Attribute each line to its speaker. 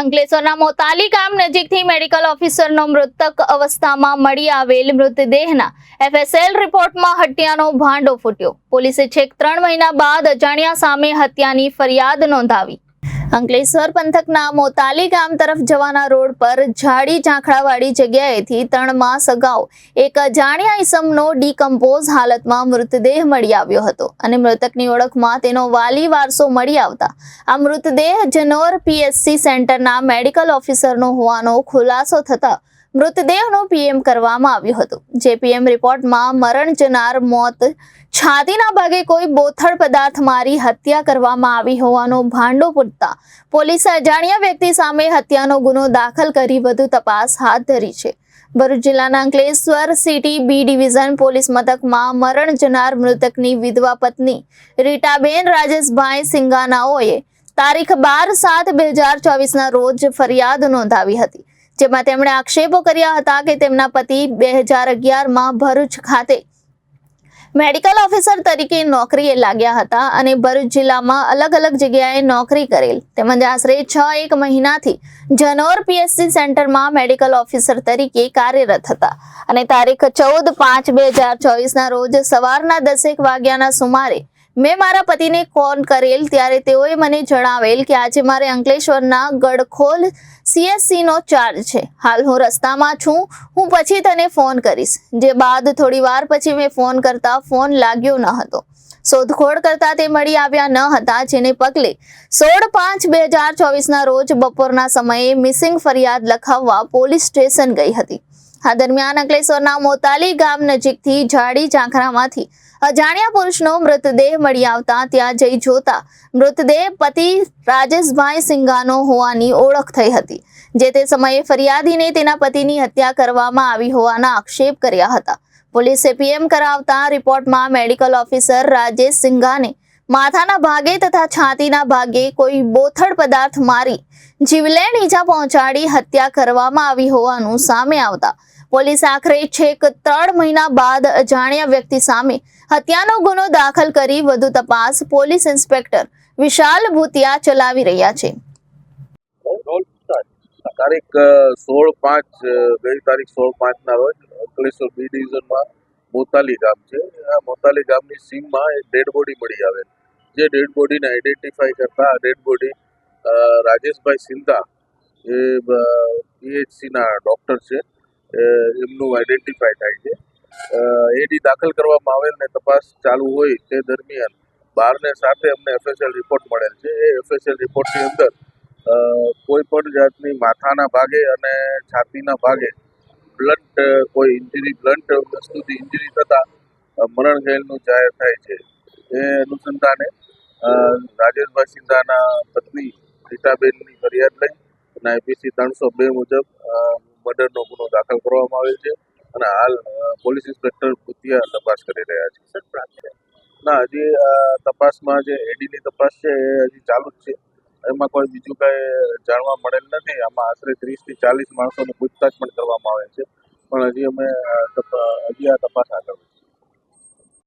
Speaker 1: અંકલેશ્વરના મોતાલી ગામ નજીકથી મેડિકલ ઓફિસરનો મૃતક અવસ્થામાં મળી આવેલ મૃતદેહના એફએસએલ રિપોર્ટમાં હત્યાનો ભાંડો ફૂટ્યો. પોલીસે છેક ત્રણ મહિના બાદ અજાણ્યા સામે હત્યાની ફરિયાદ નોંધાવી. અંકલેશ્વર પંથકના મોતાલી ગામ તરફ જવાના રોડ પર ઝાડી ઝાંખડાવાળી જગ્યાએથી ત્રણ માસ અગાઉ એક અજાણ્યા ઈસમનો ડીકમ્પોઝ હાલતમાં મૃતદેહ મળી આવ્યો હતો અને મૃતકની ઓળખમાં તેનો વાલી વારસો મળી આવતા. આ મૃતદેહ જનોર પીએસસી સેન્ટરના મેડિકલ ઓફિસરનો હોવાનો ખુલાસો થતા મૃતદેહનો પીએમ કરવામાં આવ્યો હતો. જે પીએમ રિપોર્ટમાં મરણ જનાર, મોત છાતીના ભાગે કોઈ બોથડ પદાર્થ મારી હત્યા કરવામાં આવી હોવાનો ભાંડો પૂરતા પોલીસે અજાણ્યા વ્યક્તિ સામે હત્યાનો ગુનો દાખલ કરી વધુ તપાસ હાથ ધરી છે. ભરૂચ જિલ્લાના Ankleshwar city B division police મથકમાં મરણ જનાર મૃતકની વિધવા પત્ની રીટાબેન રાજેશભાઈ સિંગાનાઓએ તારીખ બાર સાત બે હજાર ચોવીસના રોજ ફરિયાદ નોંધાવી હતી. જેમાં તેમણે આક્ષેપો કર્યા હતા કે તેમના પતિ બે હજાર અગિયારમાં ભરૂચ ખાતે મેડિકલ ઓફિસર તરીકે નોકરીએ લાગ્યા હતા અને ભરૂચ જિલ્લામાં અલગ અલગ જગ્યાએ નોકરી કરેલ. તેમજ આશરે છ એક મહિનાથી જનોર પીએસસી સેન્ટરમાં મેડિકલ ઓફિસર તરીકે કાર્યરત હતા. અને તારીખ ચૌદ પાંચ બે હજાર ચોવીસના રોજ સવારના દસેક વાગ્યાના સુમારે મેં મારા પતિને ફોન કરેલ, ત્યારે તેઓએ મને જણાવેલ કે આજે મારે અંકલેશ્વરના ગડખોલ સીએસસીનો ચાર્જ છે. હાલ હું રસ્તામાં છું. હું પછી તને ફોન કરીશ. જે બાદ થોડી વાર પછી મેં ફોન કરતા ફોન લાગ્યો ન હતો. શોધખોળ કરતા તે મળી આવ્યા ન હતા, જેને પગલે સોળ પાંચ બે હજાર ચોવીસના રોજ બપોરના સમયે મિસિંગ ફરિયાદ લખાવવા પોલીસ સ્ટેશન ગઈ હતી. આ દરમિયાન અંકલેશ્વરના મોતાલી ગામ નજીકથી ઝાડી ઝાંખરામાંથી અજાણ્યા પુરુષનો મૃતદેહ મળી આવતા ત્યાં જઈ જોતા મૃતદેહ પતિ રાજેશભાઈ સિંગાનો હોવાની ઓળખ થઈ હતી, જે તે સમયે ફરિયાદીને તેના પતિની હત્યા કરવામાં આવી હોવાના આક્ષેપ કર્યા હતા. પોલીસે પીએમ કરાવતા રિપોર્ટમાં મેડિકલ ઓફિસર રાજેશ સિંઘાને માથાના ભાગે તથા છાતીના ભાગે કોઈ બોથડ પદાર્થ મારી જીવલેણ ઈજા પહોંચાડી હત્યા કરવામાં આવી હોવાનું સામે આવતા પોલીસે આખરે છેક ત્રણ મહિના બાદ અજાણ્યા વ્યક્તિ સામે હત્યાનો ગુનો દાખલ કરી વધુ તપાસ પોલીસ ઇન્સ્પેક્ટર વિશાલ ભૂતિયા ચલાવી રહ્યા છે.
Speaker 2: તારીખ સોળ પાંચ બે તારીખ સોળ પાંચના રોજ અંકલેશ્વર બી ડિવિઝનમાં મોતાલી ગામ છે. આ મોતાલી ગામની સીમમાં એક ડેડ બોડી મળી આવેલ. જે ડેડ બોડીને આઈડેન્ટિફાઈ કરતા ડેડ બોડી રાજેશભાઈ સિંધા, એ પીએચસીના ડૉક્ટર છે. એમનું આઈડેન્ટિફાય થાય છે. એડી દાખલ કરવામાં આવેલ ને તપાસ ચાલુ હોય તે દરમિયાન બારને સાથે અમને એફએસએલ રિપોર્ટ મળેલ છે. એ એફએસએલ રિપોર્ટની અંદર કોઈ પણ જાતની માથાના ભાગે અને છાતીના ભાગે બ્લન્ટ કોઈ ઇન્જરી બ્લન્ટ વસ્તુથી ઇન્જરી થતાં મરણ ગયેલનું જાહેર થાય છે. એ અનુસંધાને રાજેશભાઈ સિંધાના પત્ની રીટાબેનની ફરિયાદ લઈ અને આઈપીસી ત્રણસો બે મુજબ મર્ડરનો ગુનો દાખલ કરવામાં આવેલ છે અને હાલ પોલીસ ઇન્સ્પેક્ટર ભૂતિયા તપાસ કરી રહ્યા છે. ના હજી તપાસમાં જે એડીની તપાસ છે એ હજી ચાલુ જ છે. એમાં કોઈ બીજું કાંઈ જાણવા મળેલ નથી. આમાં આશરે ત્રીસથી ચાલીસ માણસોની પૂછતાછ પણ કરવામાં આવે છે. પણ હજી અમે હજી આ તપાસ આગળ